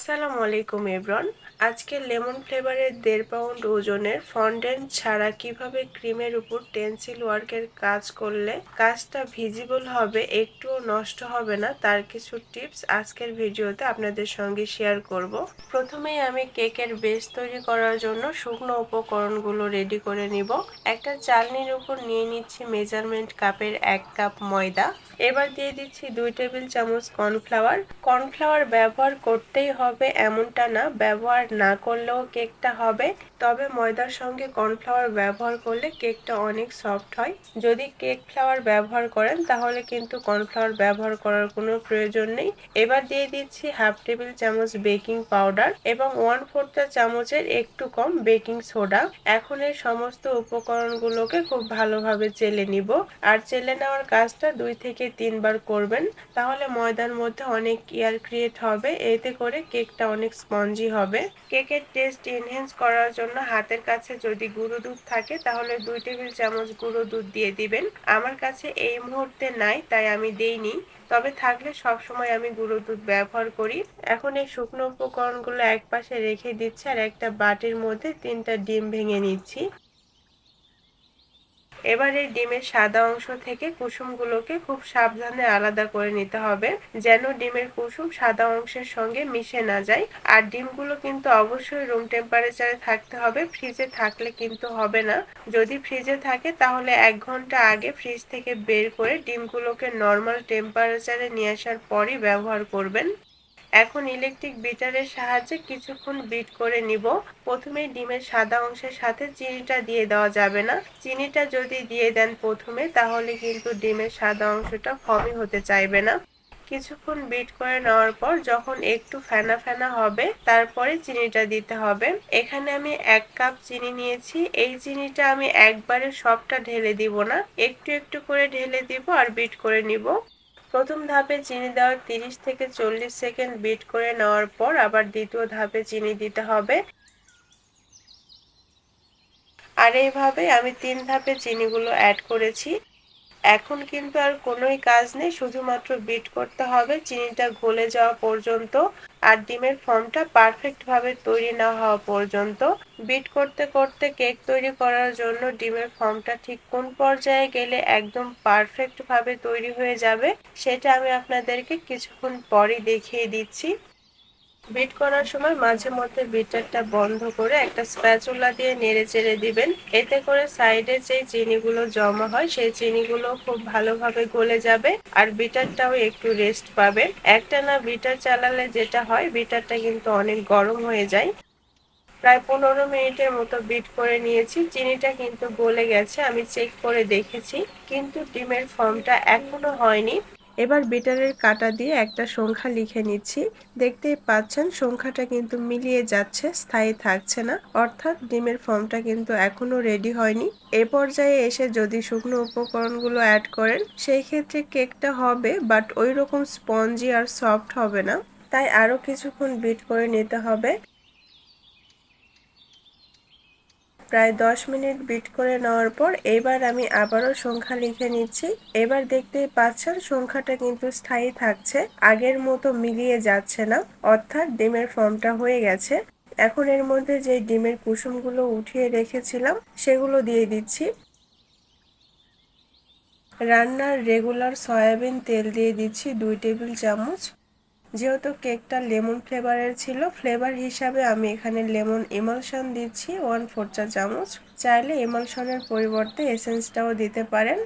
আসসালামু আলাইকুম এব্রন আজকে লেমন ফ্লেভারের দেড় পাউন্ড ওজনের ফন্ডেন্ট ছাড়া কীভাবে ক্রিমের উপর টেন্সিল ওয়ার্কের কাজ করলে কাজটা ভিজিবল হবে, একটুও নষ্ট হবে না, তার কিছু টিপস আজকের ভিডিওতে আপনাদের সঙ্গে শেয়ার করব। প্রথমেই আমি কেকের বেস তৈরি করার জন্য শুকনো উপকরণগুলো রেডি করে নিব। একটা চালনির উপর নিয়ে নিচ্ছি মেজারমেন্ট কাপের এক কাপ ময়দা। এবার দিয়ে দিচ্ছি দুই টেবিল চামচ কর্নফ্লাওয়ার। কর্নফ্লাওয়ার ব্যবহার করতেই হবে। এমনটা না ব্যবহার না করলেও কেকটা হবে। তবে ময়দার সঙ্গে কর্নফ্লাওয়ার ব্যবহার করলে কেকটা অনেক সফট হয়। যদি কেক ফ্লাওয়ার ব্যবহার করেন, তাহলে কিন্তু কর্নফ্লাওয়ার ব্যবহার করার কোনো প্রয়োজন নেই। এবার দিয়ে দিচ্ছি হাফ টেবিল চামচ বেকিং পাউডার এবং ওয়ান ফোর্থ চামচের একটু কম বেকিং সোডা। এখন এই সমস্ত উপকরণগুলোকে খুব ভালোভাবে চেলে নিব। আর চেলে নেওয়ার কাজটা দুই থেকে তিনবার করবেন। তাহলে ময়দার মধ্যে অনেক এয়ার ক্রিয়েট হবে। এতে করে কেকটা অনেক স্পঞ্জি হবে। কেকের টেস্ট এনহেন্স করার জন্য হাতের কাছে যদি গুঁড়ো দুধ থাকে, তাহলে দুই টেবিল চামচ গুঁড়ো দুধ দিয়ে দিবেন। আমার কাছে এই মুহূর্তে নাই, তাই আমি দেইনি। তবে থাকলে সবসময় আমি গুঁড়ো দুধ ব্যবহার করি। এখন এই শুকনো উপকরণগুলো এক পাশে রেখে দিচ্ছি আর একটা বাটির মধ্যে তিনটা ডিম ভেঙে নিচ্ছি। এবার এই ডিমের সাদা অংশ থেকে কুসুমগুলোকে খুব সাবধানে আলাদা করে নিতে হবে, যেন ডিমের কুসুম সাদা অংশের সঙ্গে মিশে না যায়। আর ডিমগুলো কিন্তু অবশ্যই রুম টেম্পারেচারে থাকতে হবে ফ্রিজে থাকলে কিন্তু হবে না। যদি ফ্রিজে থাকে, তাহলে এক ঘণ্টা আগে ফ্রিজ থেকে বের করে ডিমগুলোকে নর্মাল টেম্পারেচারে নিয়ে আসার পরই ব্যবহার করবেন। এখন ইলেকট্রিক বিটারের সাহায্যে কিছুক্ষণ বিট করে নিব। প্রথমে ডিমের সাদা অংশের সাথে চিনিটা দিয়ে দেওয়া যাবে না। চিনিটা যদি দিয়ে দেন প্রথমে, তাহলে কিন্তু ডিমের সাদা অংশটা ফমি হতে চাইবে না। কিছুক্ষণ বিট করে নেওয়ার পর যখন একটু ফেনা ফেনা হবে, তারপরে চিনিটা দিতে হবে। এখানে আমি এক কাপ চিনি নিয়েছি। এই চিনিটা আমি একবারে সবটা ঢেলে দিব না। একটু একটু করে ঢেলে দিব আর বিট করে নিব। প্রথম ধাপে চিনি দেওয়ার তিরিশ থেকে চল্লিশ সেকেন্ড বিট করে নেওয়ার পর আবার দ্বিতীয় ধাপে চিনি দিতে হবে। আর এইভাবে আমি তিন ধাপে চিনিগুলো অ্যাড করেছি। এখন কিন্তু আর কোনোই কাজ নেই, শুধুমাত্র বিট করতে হবে। চিনিটা গলে যাওয়া পর্যন্ত আর ডিমের ফর্মটা পারফেক্ট ভাবে তৈরি না হওয়া পর্যন্ত বিট করতে করতে কেক তৈরি করার জন্য ডিমের ফর্মটা ঠিক কোন পর্যায়ে গেলে একদম পারফেক্ট ভাবে তৈরি হয়ে যাবে, সেটা আমি আপনাদেরকে কিছুক্ষণ পরে দেখিয়ে দিচ্ছি। বিট করার সময় মাঝে মধ্যে বিটারটা বন্ধ করে একটা স্প্যাচুলা দিয়ে নেড়ে চেড়ে দিবেন। এতে করে সাইডে যে চিনিগুলো জমা হয়, সেই চিনিগুলো খুব ভালোভাবে গলে যাবে আর বিটারটাও একটু রেস্ট পাবে। একটা না বিটার চালালে যেটা হয়, বিটারটা কিন্তু অনেক গরম হয়ে যায়। প্রায় পনেরো মিনিটের মতো বিট করে নিয়েছি। চিনিটা কিন্তু গলে গেছে, আমি চেক করে দেখেছি। কিন্তু ডিমের ফর্মটা এখনও হয়নি। এবার বিটারের কাটা দিয়ে একটা সংখ্যা লিখে নিচ্ছি। দেখতেই পাচ্ছেন, সংখ্যাটা কিন্তু মিলিয়ে যাচ্ছে, স্থায়ী থাকছে না। অর্থাৎ ডিমের ফর্মটা কিন্তু এখনও রেডি হয়নি। এ পর্যায়ে এসে যদি শুকনো উপকরণগুলো অ্যাড করেন, সেই ক্ষেত্রে কেকটা হবে বাট ওই রকম স্পঞ্জি আর সফট হবে না। তাই আরও কিছুক্ষণ বিট করে নিতে হবে। প্রায় দশ মিনিট বিট করে নেওয়ার পর এবার আমি আবারও সংখ্যা লিখে নিচ্ছি। এবার দেখতেই পাচ্ছেন, সংখ্যাটা কিন্তু স্থায়ী থাকছে, আগের মতো মিলিয়ে যাচ্ছে না, অর্থাৎ ডিমের ফর্মটা হয়ে গেছে। এখন এর মধ্যে যে ডিমের কুসুমগুলো উঠিয়ে রেখেছিলাম, সেগুলো দিয়ে দিচ্ছি। রান্নার রেগুলার সয়াবিন তেল দিয়ে দিচ্ছি দুই টেবিল চামচ। যেহেতু কেকটা লেমন ফ্লেভারের ছিল, ফ্লেভার হিসাবে আমি এখানে লেমন ইমালশন দিচ্ছি, ওয়ান ফোর চা চামচ। চাইলে ইমালশনের পরিবর্তে এসেন্সটাও দিতে পারেন।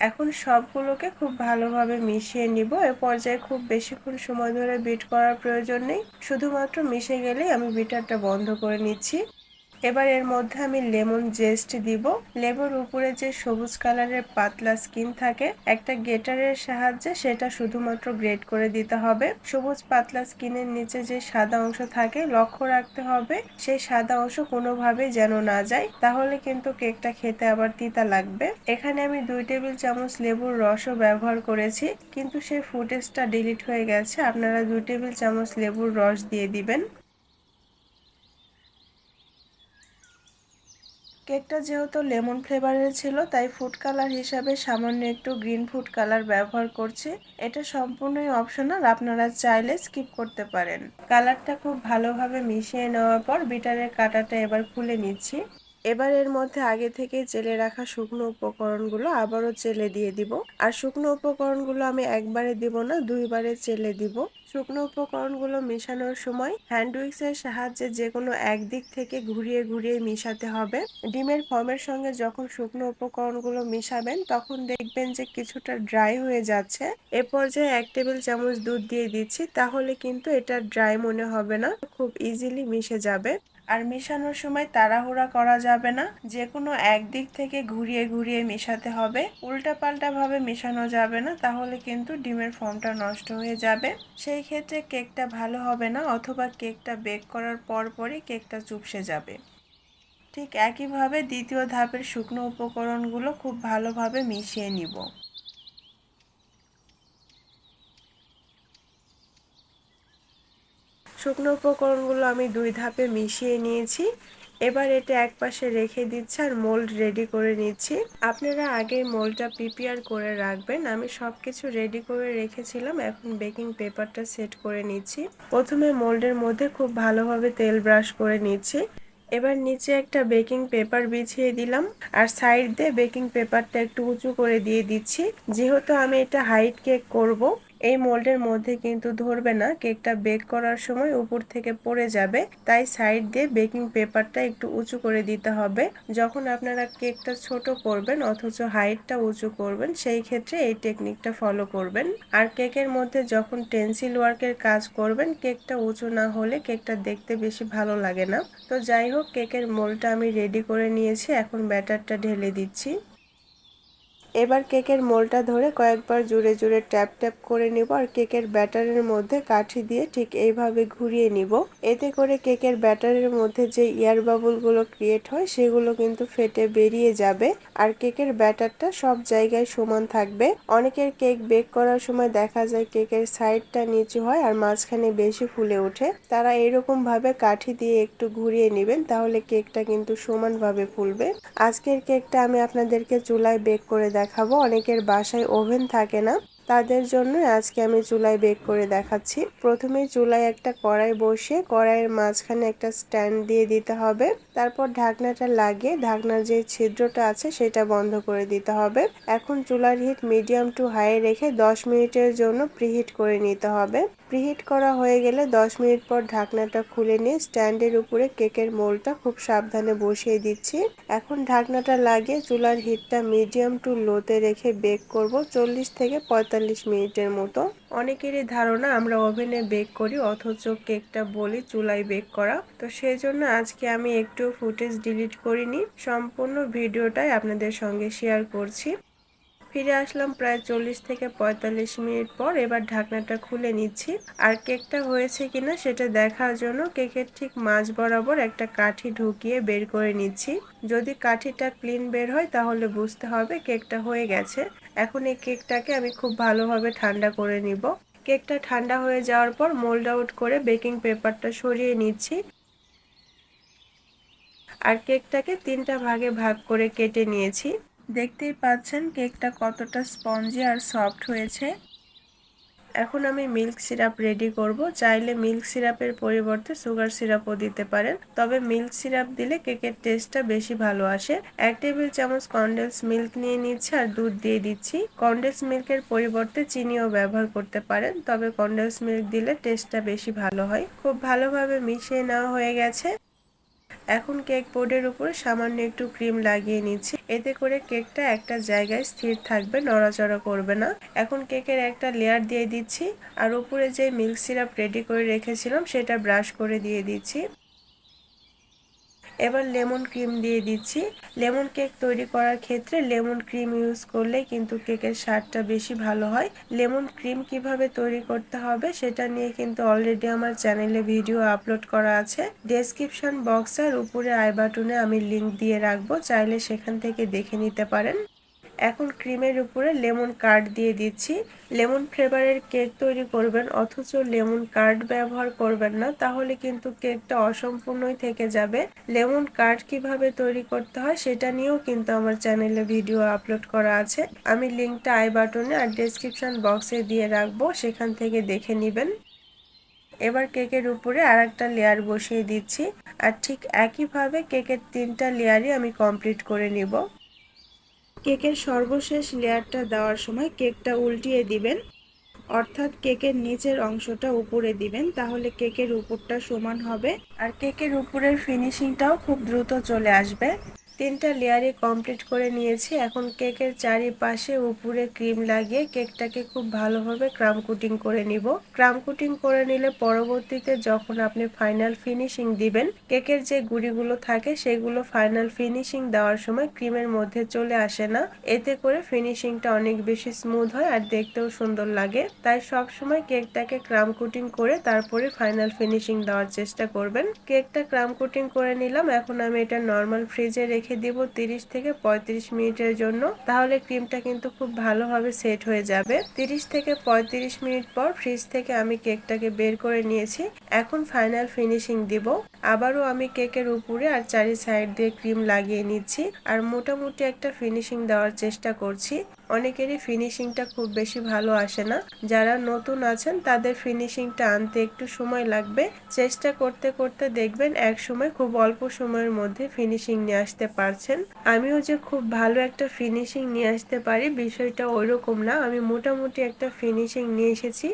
এখন সবগুলোকে খুব ভালোভাবে মিশিয়ে নিব। এ পর্যায়ে খুব বেশিক্ষণ সময় ধরে বিট করার প্রয়োজন নেই। শুধুমাত্র মিশে গেলেই আমি বিটারটা বন্ধ করে নিচ্ছি। এবার এর মধ্যে আমি লেমন জেস্ট দিব। লেবুর উপরে যে সবুজ কালারের পাতলা স্কিন থাকে, একটা গেটারের সাহায্যে সেটা শুধুমাত্র গ্রেড করে দিতে হবে। সবুজ পাতলা স্কিনের নিচে যে সাদা অংশ থাকে, লক্ষ্য রাখতে হবে সেই সাদা অংশ কোনোভাবে যেন না যায়। তাহলে কিন্তু কেকটা খেতে আবার তিতা লাগবে। এখানে আমি দুই টেবিল চামচ লেবুর রসও ব্যবহার করেছি, কিন্তু সেই ফুটেজটা ডিলিট হয়ে গেছে। আপনারা দুই টেবিল চামচ লেবুর রস দিয়ে দিবেন। কেকটা যেহেতু লেমন ফ্লেভারের ছিল, তাই ফুড কালার হিসাবে সামান্য একটু গ্রিন ফুড কালার ব্যবহার করছি। এটা সম্পূর্ণই অপশনাল আপনারা চাইলে স্কিপ করতে পারেন। কালারটা খুব ভালোভাবে মিশিয়ে নেওয়ার পর বিটারের কাটাটা এবার খুলে নিচ্ছি। এবার এর মধ্যে আগে থেকে জেলে রাখা শুকনো উপকরণগুলো আবারও চেলে দিয়ে দিব। আর শুকনো উপকরণগুলো আমি একবারে দিব না, দুইবারে চেলে দিব। শুকনো উপকরণগুলো মেশানোর সময় হ্যান্ড উইক্সের সাহায্যে যে কোনো একদিক থেকে ঘুরিয়ে ঘুরিয়ে মিশাতে হবে। ডিমের ফর্মের সঙ্গে যখন শুকনো উপকরণগুলো মিশাবেন, তখন দেখবেন যে কিছুটা ড্রাই হয়ে যাচ্ছে। এ পর্যায়ে এক টেবিল চামচ দুধ দিয়ে দিচ্ছি, তাহলে কিন্তু এটা ড্রাই মনে হবে না, খুব ইজিলি মিশে যাবে। আর মেশানোর সময় তাড়াহুড়া করা যাবে না যে কোনো একদিক থেকে ঘুরিয়ে ঘুরিয়ে মেশাতে হবে। উল্টা পাল্টা ভাবে মেশানো যাবে না, তাহলে কিন্তু ডিমের ফর্মটা নষ্ট হয়ে যাবে। সেই ক্ষেত্রে কেকটা ভালো হবে না অথবা কেকটা বেক করার পরপরই কেকটা চুপসে যাবে। ঠিক একইভাবে দ্বিতীয় ধাপের শুকনো উপকরণগুলো খুব ভালোভাবে মিশিয়ে নিব। শুকনো উপকরণগুলো আমি দুই ধাপে মিশিয়ে নিয়েছি। এবার এটা এক পাশে রেখে দিচ্ছি আর মোল্ড রেডি করে নিচ্ছি। আপনারা আগে মোল্ডটা প্রিপেয়ার করে রাখবেন। আমি সব কিছু রেডি করে রেখেছিলাম। এখন বেকিং পেপারটা সেট করে নিচ্ছি। প্রথমে মোল্ডের মধ্যে খুব ভালোভাবে তেল ব্রাশ করে নিচ্ছি। এবার নিচে একটা বেকিং পেপার বিছিয়ে দিলাম। আর সাইড দিয়ে বেকিং পেপারটা একটু উঁচু করে দিয়ে দিচ্ছি। যেহেতু আমি এটা হাইট কেক করব এই মোল্ডের মধ্যে কিন্তু ধরবে না। কেকটা বেক করার সময় উপর থেকে পড়ে যাবে। তাই সাইড দিয়ে বেকিং পেপারটা একটু উঁচু করে দিতে হবে। যখন আপনারা কেকটা ছোট করবেন অথচ হাইটটা উঁচু করবেন, সেই ক্ষেত্রে এই টেকনিকটা ফলো করবেন। আর কেকের মধ্যে যখন টেন্সিল ওয়ার্কের কাজ করবেন, কেকটা উঁচু না হলে কেকটা দেখতে বেশি ভালো লাগে না। তো যাই হোক, কেকের মোলটা আমি রেডি করে নিয়েছি। এখন ব্যাটারটা ঢেলে দিচ্ছি। এবার কেকের মোলটা ধরে কয়েকবার জুড়ে জুড়ে ট্যাপ ট্যাপ করে নিব আর কেকের ব্যাটারের মধ্যে কাঠি দিয়ে ঠিক এইভাবে ঘুরিয়ে নিব। এতে করে কেকের ব্যাটারের মধ্যে যে এয়ার বাবুলগুলো ক্রিয়েট হয়, সেগুলো কিন্তু ফেটে বেরিয়ে যাবে আর কেকের ব্যাটারটা সব জায়গায় সমান থাকবে। অনেকের কেক বেক করার সময় দেখা যায় কেকের সাইডটা নিচু হয় আর মাঝখানে বেশি ফুলে ওঠে। তারা এরকম ভাবে কাঠি দিয়ে একটু ঘুরিয়ে নেবেন, তাহলে কেকটা কিন্তু সমানভাবে ফুলবে। আজকের কেকটা আমি আপনাদেরকে চুলায় বেক করে দেখাবো। অনেকের বাসায় ওভেন থাকে না। তাদের জন্য আজকে আমি চুলায় বেক করে দেখাচ্ছি। প্রথমে চুলায় একটা কড়াই বসিয়ে কড়াইয়ের মাঝখানে একটা স্ট্যান্ড দিয়ে দিতে হবে। তারপর ঢাকনাটা লাগিয়ে ঢাকনার যে ছিদ্রটা আছে সেটা বন্ধ করে দিতে হবে। এখন চুলার হিট মিডিয়াম টু হাই রেখে 10 মিনিটের জন্য প্রিহিট করে নিতে হবে। প্রিহিট করা হয়ে গেলে 10 মিনিট পর ঢাকনাটা খুলে নিয়ে স্ট্যান্ডের উপরে কেকের মোলটা খুব সাবধানে বসিয়ে দিচ্ছি। এখন ঢাকনাটা লাগিয়ে চুলার হিটটা মিডিয়াম টু লোতে রেখে বেক করব চল্লিশ থেকে পঁয়তাল্লিশ মিনিটের মতো। অনেকেরই ধারণা আমরা ওভেনে বেক করি, অথচ কেকটা বলি চুলায় বেক করা। তো সেই জন্য আজকে আমি একটু ফুটেজ ডিলিট করিনি, সম্পূর্ণ ভিডিওটাই আপনাদের সঙ্গে শেয়ার করছি। ফিরে আসলাম প্রায় চল্লিশ থেকে পঁয়তাল্লিশ মিনিট পর। এবার ঢাকনাটা খুলে নিচ্ছি। আর কেকটা হয়েছে কিনা সেটা দেখার জন্য কেকের ঠিক মাঝ বরাবর একটা কাঠি ঢুকিয়ে বের করে নিচ্ছি। যদি কাঠিটা ক্লিন বের হয় তাহলে বুঝতে হবে কেকটা হয়ে গেছে। এখন এই কেকটাকে আমি খুব ভালোভাবে ঠান্ডা করে নিব। কেকটা ঠান্ডা হয়ে যাওয়ার পর মোল্ড আউট করে বেকিং পেপারটা সরিয়ে নিচ্ছি। আর কেকটাকে তিনটা ভাগে ভাগ করে কেটে নিয়েছি। দেখতেই পাচ্ছেন কেকটা কতটা স্পঞ্জি আর সফট হয়েছে। এখন আমি মিল্ক সিরাপ রেডি করব। চাইলে মিল্ক সিরাপের পরিবর্তে সুগার সিরাপও দিতে পারেন। তবে মিল্ক সিরাপ দিলে কেকের টেস্টটা বেশি ভালো আসে। এক টেবিল চামচ কন্ডেন্স মিল্ক নিয়ে নিচ্ছি আর দুধ দিয়ে দিচ্ছি। কন্ডেন্স মিল্কের পরিবর্তে চিনিও ব্যবহার করতে পারেন। তবে কন্ডেন্স মিল্ক দিলে টেস্টটা বেশি ভালো হয়। খুব ভালোভাবে মিশিয়ে নেওয়া হয়ে গেছে। এখন কেক বোর্ডের উপরে সামান্য একটু ক্রিম লাগিয়ে নিচ্ছি। এতে করে কেকটা একটা জায়গায় স্থির থাকবে, নড়াচড়া করবে না। এখন কেকের একটা লেয়ার দিয়ে দিচ্ছি। আর উপরে যে মিল্ক সিরাপ রেডি করে রেখেছিলাম, সেটা ব্রাশ করে দিয়ে দিচ্ছি। এবার লেমন ক্রিম দিয়ে দিচ্ছি। লেমন কেক তৈরি করার ক্ষেত্রে লেমন ক্রিম ইউজ করলে কিন্তু কেকের স্বাদটা বেশি ভালো হয়। লেমন ক্রিম কীভাবে তৈরি করতে হবে সেটা নিয়ে কিন্তু অলরেডি আমার চ্যানেলে ভিডিও আপলোড করা আছে। ডেসক্রিপশন বক্সের উপরে আই বাটনে আমি লিংক দিয়ে রাখব, চাইলে সেখান থেকে দেখে নিতে পারেন। এখন ক্রিমের উপরে লেমন কার্ড দিয়ে দিচ্ছি। লেমন ফ্লেভারের কেক তৈরি করবেন, অথচ লেমন কার্ড ব্যবহার করবেন না, তাহলে কিন্তু কেকটা অসম্পূর্ণই থেকে যাবে। লেমন কার্ড কীভাবে তৈরি করতে হয় সেটা নিয়েও কিন্তু আমার চ্যানেলে ভিডিও আপলোড করা আছে। আমি লিঙ্কটা আই বাটনে আর ডেসক্রিপশন বক্সে দিয়ে রাখব, সেখান থেকে দেখে নেবেন। এবার কেকের উপরে আর একটা লেয়ার বসিয়ে দিচ্ছি, আর ঠিক একইভাবে কেকের তিনটা লেয়ারই আমি কমপ্লিট করে নিব। কেকের সর্বশেষ লেয়ারটা দেওয়ার সময় কেকটা উল্টিয়ে দিবেন, অর্থাৎ কেকের নিচের অংশটা উপরে দিবেন, তাহলে কেকের উপরটা সমান হবে। আর কেকের উপরের ফিনিশিংটাও খুব দ্রুত চলে আসবে। তিনটা লেয়ারে কমপ্লিট করে নিয়েছি। এখন কেকের চারিপাশে উপরে ক্রিম লাগিয়ে কেকটাকে খুব ভালোভাবে ক্রাম কুটিং করে নিব। ক্রাম কুটিং করে নিলে পরবর্তীতে যখন আপনি ফাইনাল ফিনিশিং দিবেন, কেকের যে গুড়িগুলো থাকে সেগুলো ফাইনাল ফিনিশিং দেওয়ার সময় ক্রিমের মধ্যে চলে আসে না। এতে করে ফিনিশিংটা অনেক বেশি স্মুথ হয় আর দেখতেও সুন্দর লাগে। তাই সব সময় কেকটাকে ক্রাম কুটিং করে তারপরে ফাইনাল ফিনিশিং দেওয়ার চেষ্টা করবেন। কেকটা ক্রাম কুটিং করে নিলাম। এখন আমি এটা নর্মাল ফ্রিজে রেখে রেখে দেব 30 থেকে 35 মিনিটের জন্য। তাহলে ক্রিমটা কিন্তু খুব ভালোভাবে সেট হয়ে যাবে। 30 থেকে 35 মিনিট পর ফ্রিজ থেকে আমি কেকটাকে বের করে নিয়েছি। এখন ফাইনাল ফিনিশিং দিব। আবারও আমি কেকের উপরে আর চারি সাইড দিয়ে ক্রিম লাগিয়ে নিচ্ছি। আর মোটামুটি একটা ফিনিশিং দেওয়ার চেষ্টা করছি। অনেকেরই ফিনিশিংটা খুব বেশি ভালো আসে না। যারা নতুন আছেন, তাদের ফিনিশিংটা আনতে একটু সময় লাগবে। চেষ্টা করতে করতে দেখবেন এক সময় খুব অল্প সময়ের মধ্যে ফিনিশিং নিয়ে আসতে পারছেন। আমিও যে খুব ভালো একটা ফিনিশিং নিয়ে আসতে পারি, বিষয়টা ওইরকম না। আমি মোটামুটি একটা ফিনিশিং নিয়ে এসেছি।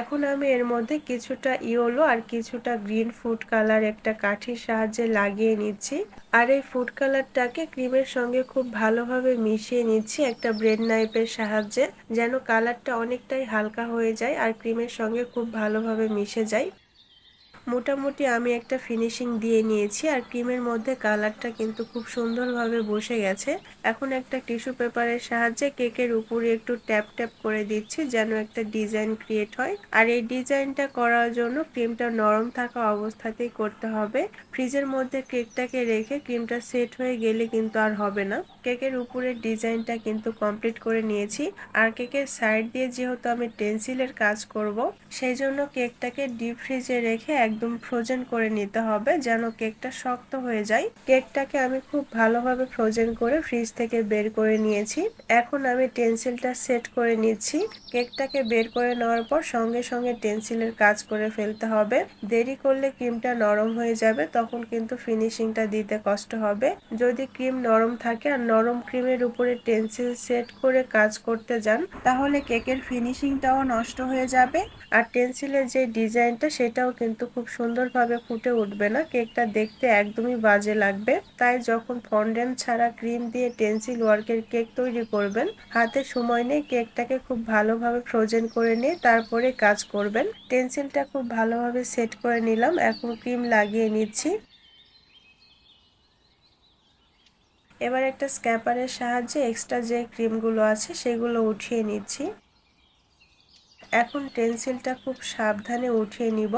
এখন আমি এর মধ্যে কিছুটা ইয়েলো আর কিছুটা গ্রিন ফুড কালার একটা কাঠির সাহায্যে লাগিয়ে নিচ্ছি। আর এই ফুড কালারটাকে ক্রিমের সঙ্গে খুব ভালোভাবে মিশিয়ে নিচ্ছি একটা ব্রেড নাইফের সাহায্যে, যেন কালারটা অনেকটাই হালকা হয়ে যায় আর ক্রিমের সঙ্গে খুব ভালোভাবে মিশে যায়। মোটামুটি আমি একটা ফিনিশিং দিয়ে নিয়েছি আর ক্রিমের মধ্যে কালারটা কিন্তু খুব সুন্দরভাবে বসে গেছে। এখন একটা টিস্যু পেপারের সাহায্যে কেকের উপরে একটু ট্যাপ ট্যাপ করে দিচ্ছি যেন একটা ডিজাইন ক্রিয়েট হয়। আর এই ডিজাইনটা করার জন্য ক্রিমটা নরম থাকা অবস্থাতেই করতে হবে। ফ্রিজের মধ্যে কেকটাকে রেখে ক্রিমটা সেট হয়ে গেলে কিন্তু আর হবে না। কেকের উপরের ডিজাইনটা কিন্তু কমপ্লিট করে নিয়েছি। আর কেকের সাইড দিয়ে যেহেতু আমি টেন্সিলের কাজ করব, সেই জন্য কেকটাকে ডিপ ফ্রিজে রেখে একদম ফ্রোজেন করে নিতে হবে, যেন কেকটা শক্ত হয়ে যায়। কেকটাকে আমি খুব ভালোভাবে ফ্রোজেন করে ফ্রিজ থেকে বের করে নিয়েছি। এখন আমি টেন্সিলটা সেট করে নিচ্ছি। কেকটাকে বের করে নেওয়ার পর সঙ্গে সঙ্গে টেন্সিলের কাজ করে ফেলতে হবে। দেরি করলে ক্রিমটা নরম হয়ে যাবে, তখন কিন্তু ফিনিশিংটা দিতে কষ্ট হবে। যদি ক্রিম নরম থাকে আর নরম ক্রিমের উপরে টেন্সিল সেট করে কাজ করতে যান, তাহলে কেকের ফিনিশিংটাও নষ্ট হয়ে যাবে। আর টেন্সিলের যে ডিজাইনটা সেটাও কিন্তু খুব সুন্দরভাবে ফুটে উঠবে না। কেকটা দেখতে একদমই বাজে লাগবে। তাই যখন ফন্ডেন্ট ছাড়া ক্রিম দিয়ে টেন্সিল ওয়ার্কের কেক তৈরি করবেন, হাতে সময় নেই কেকটাকে খুব ভালোভাবে ফ্রোজেন করে নিয়ে তারপরে কাজ করবেন। টেন্সিলটা খুব ভালোভাবে সেট করে নিলাম। এখন ক্রিম লাগিয়ে নিচ্ছি। এবার একটা স্ক্যাপারের সাহায্যে এক্সট্রা যে ক্রিমগুলো আছে সেগুলো উঠিয়ে নিচ্ছি। এখন টেন্সিলটা খুব সাবধানে উঠিয়ে নিব।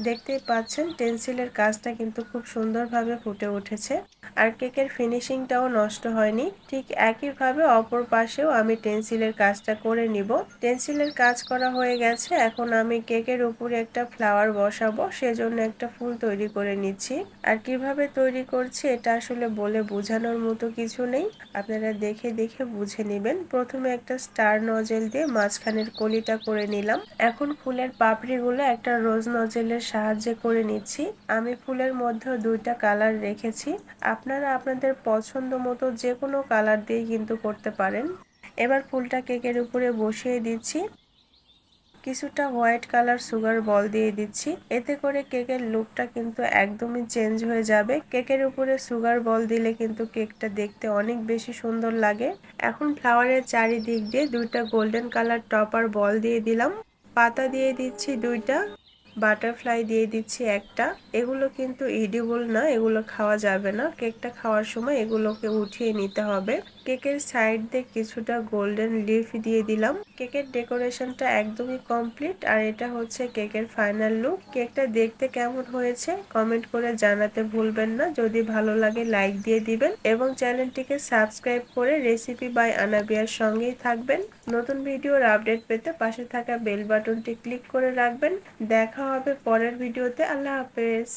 দেখতেই পাচ্ছেন টেন্সিলের কাজটা কিন্তু খুব সুন্দরভাবে ফুটে উঠেছে। আর কেকের ফিনিশিংটাও নষ্ট হয়নি। ঠিক একইভাবে অপর পাশেও আমি টেন্সিলের কাজটা করে নিব। টেন্সিলের কাজ করা হয়ে গেছে। এখন আমি কেকের উপরে একটা ফ্লাওয়ার বসাবো। সেজন্য একটা ফুল তৈরি করে নিচ্ছি। আর কীভাবে তৈরি করছি এটা আসলে বলে বোঝানোর মতো কিছু নেই। আপনারা দেখে দেখে বুঝে নেবেন। প্রথমে একটা স্টার নজেল দিয়ে মাঝখানের কলিটা করে নিলাম। এখন ফুলের পাপড়িগুলো একটা রোজ নজেলের সাহায্যে করে নিচ্ছি। আমি ফুলের মধ্যেও দুইটা কালার রেখেছি। আপনারা আপনাদের পছন্দ মতো যে কোনো কালার দিয়ে কিন্তু করতে পারেন। এবার ফুলটা কেকের উপরে বসিয়ে দিচ্ছি। কিছুটা হোয়াইট কালার সুগার বল দিয়ে দিচ্ছি। এতে করে কেকের লুকটা কিন্তু একদমই চেঞ্জ হয়ে যাবে। কেকের উপরে সুগার বল দিলে কিন্তু কেকটা দেখতে অনেক বেশি সুন্দর লাগে। এখন ফ্লাওয়ারের চারিদিক দিয়ে দুইটা গোল্ডেন কালার টপার বল দিয়ে দিলাম। পাতা দিয়ে দিচ্ছি দুইটা। বাটারফ্লাই দিয়ে দিচ্ছি একটা। এগুলো কিন্তু ইডিবল না, এগুলো খাওয়া যাবে না। কেকটা খাওয়ার সময় এগুলোকে উঠিয়ে নিতে হবে। কেকের সাইড দিয়ে কিছুটা গোল্ডেন লিফ দিয়ে দিলাম। কেকের ডেকোরেশনটা একদমই কমপ্লিট আর এটা হচ্ছে কেকের ফাইনাল লুক কেকটা দেখতে কেমন হয়েছে কমেন্ট করে জানাতে ভুলবেন না। যদি ভালো লাগে লাইক দিয়ে দিবেন এবং চ্যানেলটিকে সাবস্ক্রাইব করে রেসিপি বাই আনাবিয়ার সঙ্গেই থাকবেন। নতুন ভিডিওর আপডেট পেতে পাশে থাকা বেল বাটনটি ক্লিক করে রাখবেন। দেখা হবে পরের ভিডিওতে। আল্লাহ হাফেজ।